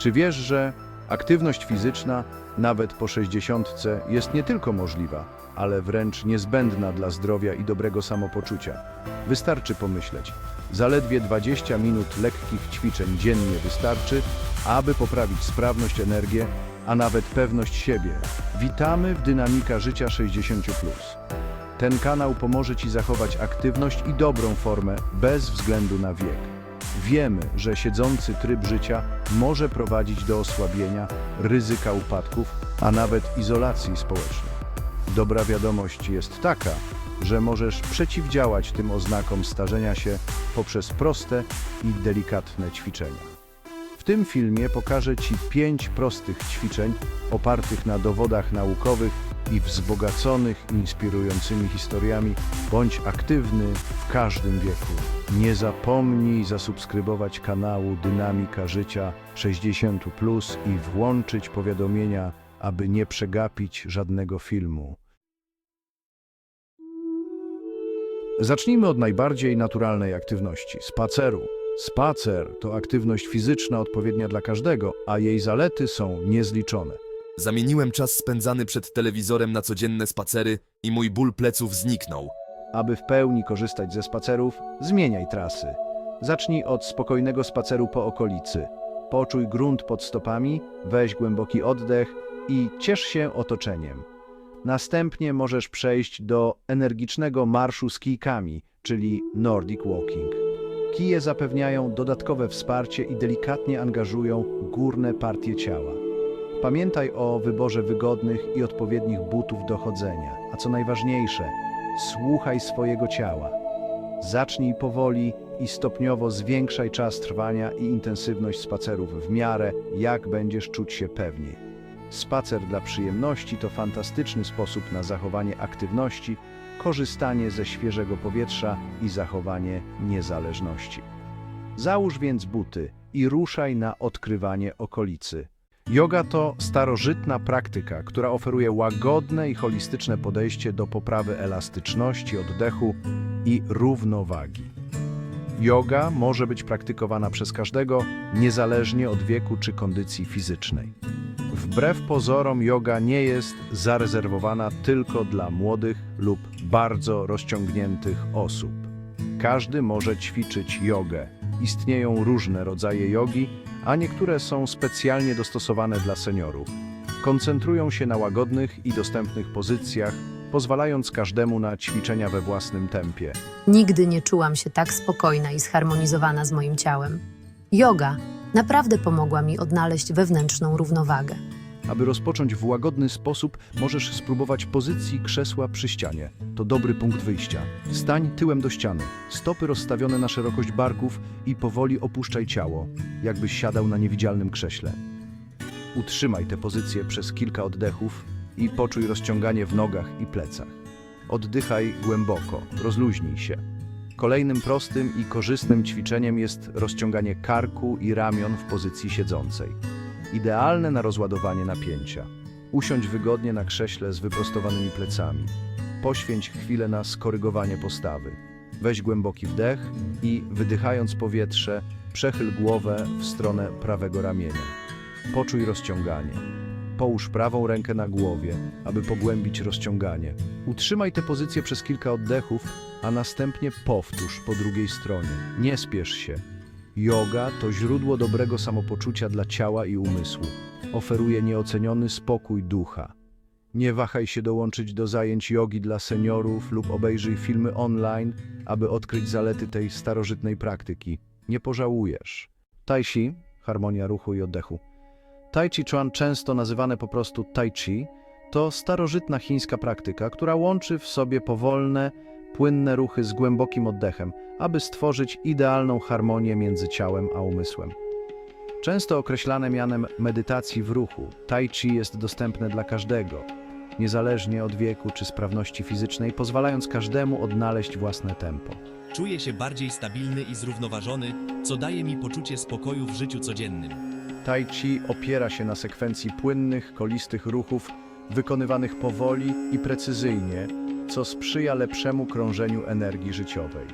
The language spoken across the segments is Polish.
Czy wiesz, że aktywność fizyczna, nawet po 60, jest nie tylko możliwa, ale wręcz niezbędna dla zdrowia i dobrego samopoczucia? Wystarczy pomyśleć. Zaledwie 20 minut lekkich ćwiczeń dziennie wystarczy, aby poprawić sprawność, energię, a nawet pewność siebie. Witamy w Dynamika Życia 60+. Ten kanał pomoże Ci zachować aktywność i dobrą formę bez względu na wiek. Wiemy, że siedzący tryb życia może prowadzić do osłabienia, ryzyka upadków, a nawet izolacji społecznej. Dobra wiadomość jest taka, że możesz przeciwdziałać tym oznakom starzenia się poprzez proste i delikatne ćwiczenia. W tym filmie pokażę Ci pięć prostych ćwiczeń opartych na dowodach naukowych i wzbogaconych inspirującymi historiami. Bądź aktywny w każdym wieku. Nie zapomnij zasubskrybować kanału Dynamika Życia 60 i włączyć powiadomienia, aby nie przegapić żadnego filmu. Zacznijmy od najbardziej naturalnej aktywności spaceru. Spacer to aktywność fizyczna odpowiednia dla każdego, a jej zalety są niezliczone. Zamieniłem czas spędzany przed telewizorem na codzienne spacery i mój ból pleców zniknął. Aby w pełni korzystać ze spacerów, zmieniaj trasy. Zacznij od spokojnego spaceru po okolicy. Poczuj grunt pod stopami, weź głęboki oddech i ciesz się otoczeniem. Następnie możesz przejść do energicznego marszu z kijkami, czyli Nordic Walking. Kije zapewniają dodatkowe wsparcie i delikatnie angażują górne partie ciała. Pamiętaj o wyborze wygodnych i odpowiednich butów do chodzenia, a co najważniejsze, słuchaj swojego ciała. Zacznij powoli i stopniowo zwiększaj czas trwania i intensywność spacerów w miarę, jak będziesz czuć się pewniej. Spacer dla przyjemności to fantastyczny sposób na zachowanie aktywności, korzystanie ze świeżego powietrza i zachowanie niezależności. Załóż więc buty i ruszaj na odkrywanie okolicy. Yoga to starożytna praktyka, która oferuje łagodne i holistyczne podejście do poprawy elastyczności oddechu i równowagi. Yoga może być praktykowana przez każdego, niezależnie od wieku czy kondycji fizycznej. Wbrew pozorom, yoga nie jest zarezerwowana tylko dla młodych lub bardzo rozciągniętych osób. Każdy może ćwiczyć jogę. Istnieją różne rodzaje jogi, a niektóre są specjalnie dostosowane dla seniorów. Koncentrują się na łagodnych i dostępnych pozycjach, pozwalając każdemu na ćwiczenia we własnym tempie. Nigdy nie czułam się tak spokojna i zharmonizowana z moim ciałem. Yoga naprawdę pomogła mi odnaleźć wewnętrzną równowagę. Aby rozpocząć w łagodny sposób, możesz spróbować pozycji krzesła przy ścianie. To dobry punkt wyjścia. Stań tyłem do ściany, stopy rozstawione na szerokość barków i powoli opuszczaj ciało, jakbyś siadał na niewidzialnym krześle. Utrzymaj tę pozycję przez kilka oddechów i poczuj rozciąganie w nogach i plecach. Oddychaj głęboko, rozluźnij się. Kolejnym prostym i korzystnym ćwiczeniem jest rozciąganie karku i ramion w pozycji siedzącej. Idealne na rozładowanie napięcia. Usiądź wygodnie na krześle z wyprostowanymi plecami. Poświęć chwilę na skorygowanie postawy. Weź głęboki wdech i, wydychając powietrze, przechyl głowę w stronę prawego ramienia. Poczuj rozciąganie. Połóż prawą rękę na głowie, aby pogłębić rozciąganie. Utrzymaj tę pozycję przez kilka oddechów, a następnie powtórz po drugiej stronie. Nie spiesz się. Yoga to źródło dobrego samopoczucia dla ciała i umysłu. Oferuje nieoceniony spokój ducha. Nie wahaj się dołączyć do zajęć jogi dla seniorów lub obejrzyj filmy online, aby odkryć zalety tej starożytnej praktyki. Nie pożałujesz. Tai Chi, harmonia ruchu i oddechu. Tai Chi Chuan, często nazywane po prostu Tai Chi, to starożytna chińska praktyka, która łączy w sobie powolne, płynne ruchy z głębokim oddechem, aby stworzyć idealną harmonię między ciałem a umysłem. Często określane mianem medytacji w ruchu, Tai Chi jest dostępne dla każdego, niezależnie od wieku czy sprawności fizycznej, pozwalając każdemu odnaleźć własne tempo. Czuję się bardziej stabilny i zrównoważony, co daje mi poczucie spokoju w życiu codziennym. Tai Chi opiera się na sekwencji płynnych, kolistych ruchów wykonywanych powoli i precyzyjnie, co sprzyja lepszemu krążeniu energii życiowej.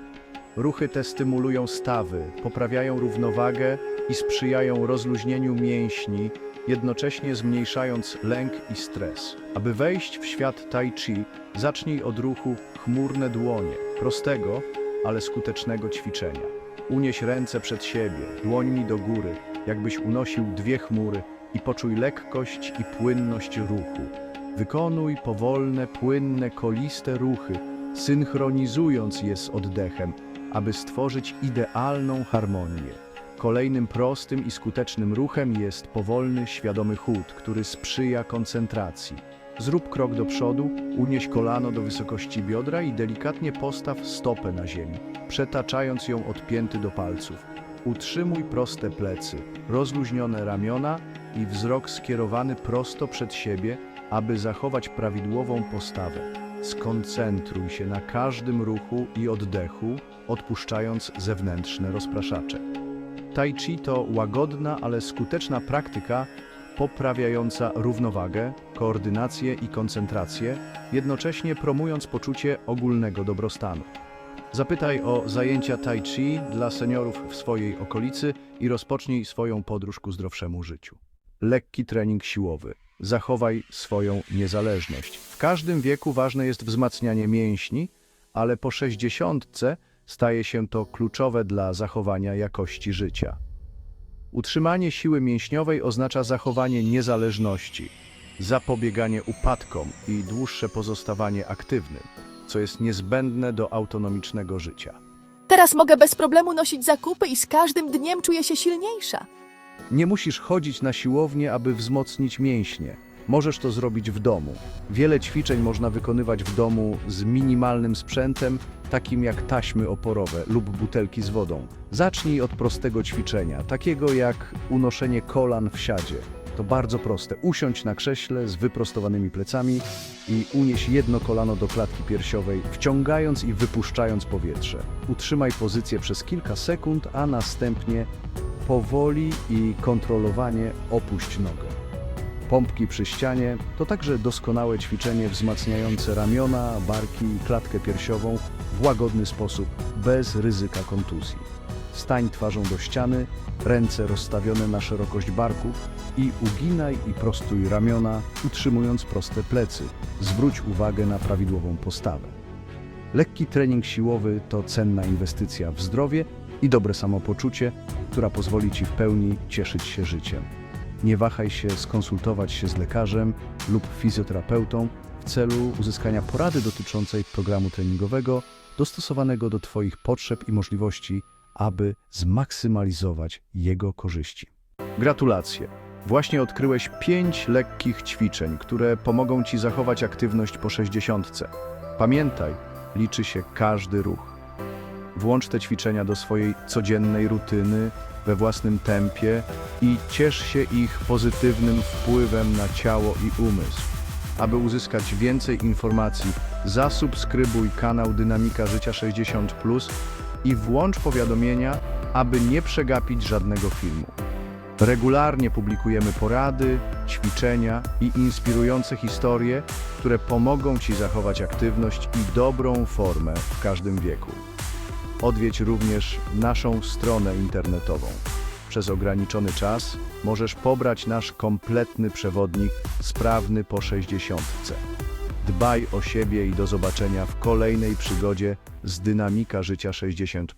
Ruchy te stymulują stawy, poprawiają równowagę i sprzyjają rozluźnieniu mięśni, jednocześnie zmniejszając lęk i stres. Aby wejść w świat tai chi, zacznij od ruchu chmurne dłonie, prostego, ale skutecznego ćwiczenia. Unieś ręce przed siebie, dłońmi do góry, jakbyś unosił dwie chmury i poczuj lekkość i płynność ruchu. Wykonuj powolne, płynne, koliste ruchy, synchronizując je z oddechem, aby stworzyć idealną harmonię. Kolejnym prostym i skutecznym ruchem jest powolny, świadomy chód, który sprzyja koncentracji. Zrób krok do przodu, unieś kolano do wysokości biodra i delikatnie postaw stopę na ziemi, przetaczając ją od pięty do palców. Utrzymuj proste plecy, rozluźnione ramiona i wzrok skierowany prosto przed siebie, aby zachować prawidłową postawę. Skoncentruj się na każdym ruchu i oddechu, odpuszczając zewnętrzne rozpraszacze. Tai Chi to łagodna, ale skuteczna praktyka poprawiająca równowagę, koordynację i koncentrację, jednocześnie promując poczucie ogólnego dobrostanu. Zapytaj o zajęcia Tai Chi dla seniorów w swojej okolicy i rozpocznij swoją podróż ku zdrowszemu życiu. Lekki trening siłowy. Zachowaj swoją niezależność. W każdym wieku ważne jest wzmacnianie mięśni, ale po sześćdziesiątce staje się to kluczowe dla zachowania jakości życia. Utrzymanie siły mięśniowej oznacza zachowanie niezależności, zapobieganie upadkom i dłuższe pozostawanie aktywnym, co jest niezbędne do autonomicznego życia. Teraz mogę bez problemu nosić zakupy i z każdym dniem czuję się silniejsza. Nie musisz chodzić na siłownię, aby wzmocnić mięśnie. Możesz to zrobić w domu. Wiele ćwiczeń można wykonywać w domu z minimalnym sprzętem, takim jak taśmy oporowe lub butelki z wodą. Zacznij od prostego ćwiczenia, takiego jak unoszenie kolan w siadzie. To bardzo proste. Usiądź na krześle z wyprostowanymi plecami i unieś jedno kolano do klatki piersiowej, wciągając i wypuszczając powietrze. Utrzymaj pozycję przez kilka sekund, a następnie powoli i kontrolowanie opuść nogę. Pompki przy ścianie to także doskonałe ćwiczenie wzmacniające ramiona, barki i klatkę piersiową w łagodny sposób, bez ryzyka kontuzji. Stań twarzą do ściany, ręce rozstawione na szerokość barków i uginaj i prostuj ramiona, utrzymując proste plecy. Zwróć uwagę na prawidłową postawę. Lekki trening siłowy to cenna inwestycja w zdrowie i dobre samopoczucie, która pozwoli Ci w pełni cieszyć się życiem. Nie wahaj się skonsultować się z lekarzem lub fizjoterapeutą w celu uzyskania porady dotyczącej programu treningowego dostosowanego do Twoich potrzeb i możliwości, aby zmaksymalizować jego korzyści. Gratulacje! Właśnie odkryłeś pięć lekkich ćwiczeń, które pomogą Ci zachować aktywność po 60. Pamiętaj, liczy się każdy ruch. Włącz te ćwiczenia do swojej codziennej rutyny we własnym tempie i ciesz się ich pozytywnym wpływem na ciało i umysł. Aby uzyskać więcej informacji, zasubskrybuj kanał Dynamika Życia 60 i włącz powiadomienia, aby nie przegapić żadnego filmu. Regularnie publikujemy porady, ćwiczenia i inspirujące historie, które pomogą Ci zachować aktywność i dobrą formę w każdym wieku. Odwiedź również naszą stronę internetową. Przez ograniczony czas możesz pobrać nasz kompletny przewodnik sprawny po 60. Dbaj o siebie i do zobaczenia w kolejnej przygodzie z Dynamika Życia 60.